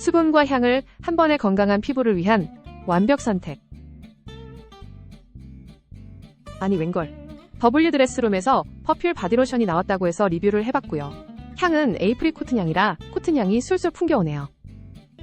수분과 향을 한 번에 건강한 피부를 위한 완벽 선택. 아니 웬걸. 더블유 드레스룸에서 퍼퓸 바디로션이 나왔다고 해서 리뷰를 해봤고요. 향은 에이프리 코튼 향이라 코튼 향이 술술 풍겨오네요.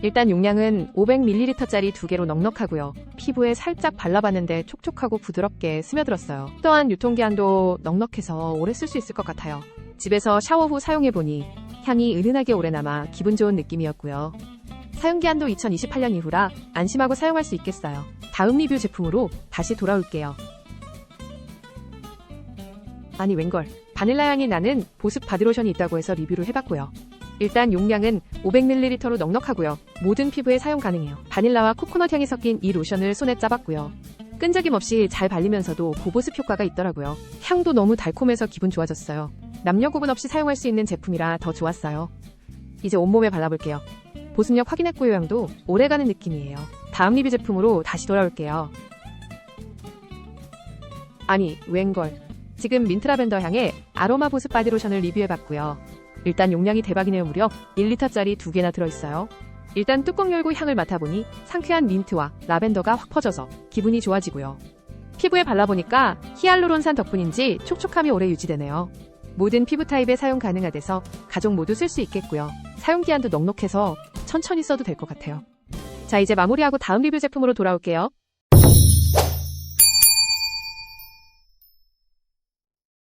일단 용량은 500ml짜리 두 개로 넉넉하고요. 피부에 살짝 발라봤는데 촉촉하고 부드럽게 스며들었어요. 또한 유통기한도 넉넉해서 오래 쓸 수 있을 것 같아요. 집에서 샤워 후 사용해보니 향이 은은하게 오래 남아 기분 좋은 느낌이었고요. 사용기한도 2028년 이후라 안심하고 사용할 수 있겠어요. 다음 리뷰 제품으로 다시 돌아올게요. 아니 웬걸 바닐라 향이 나는 보습 바디로션이 있다고 해서 리뷰를 해봤고요. 일단 용량은 500ml로 넉넉하고요. 모든 피부에 사용 가능해요. 바닐라와 코코넛 향이 섞인 이 로션을 손에 짜봤고요. 끈적임 없이 잘 발리면서도 고보습 효과가 있더라고요. 향도 너무 달콤해서 기분 좋아졌어요. 남녀 구분 없이 사용할 수 있는 제품이라 더 좋았어요. 이제 온몸에 발라볼게요. 보습력 확인했고요 향도 오래가는 느낌이에요. 다음 리뷰 제품으로 다시 돌아올게요. 아니 웬걸 지금 민트라벤더 향의 아로마 보습 바디로션을 리뷰해봤고요. 일단 용량이 대박이네요. 무려 1리터짜리 두 개나 들어있어요. 일단 뚜껑 열고 향을 맡아보니 상쾌한 민트와 라벤더가 확 퍼져서 기분이 좋아지고요. 피부에 발라보니까 히알루론산 덕분인지 촉촉함이 오래 유지되네요. 모든 피부 타입에 사용 가능하대서 가족 모두 쓸 수 있겠고요. 사용 기한도 넉넉해서 천천히 써도 될 것 같아요. 자 이제 마무리하고 다음 리뷰 제품으로 돌아올게요.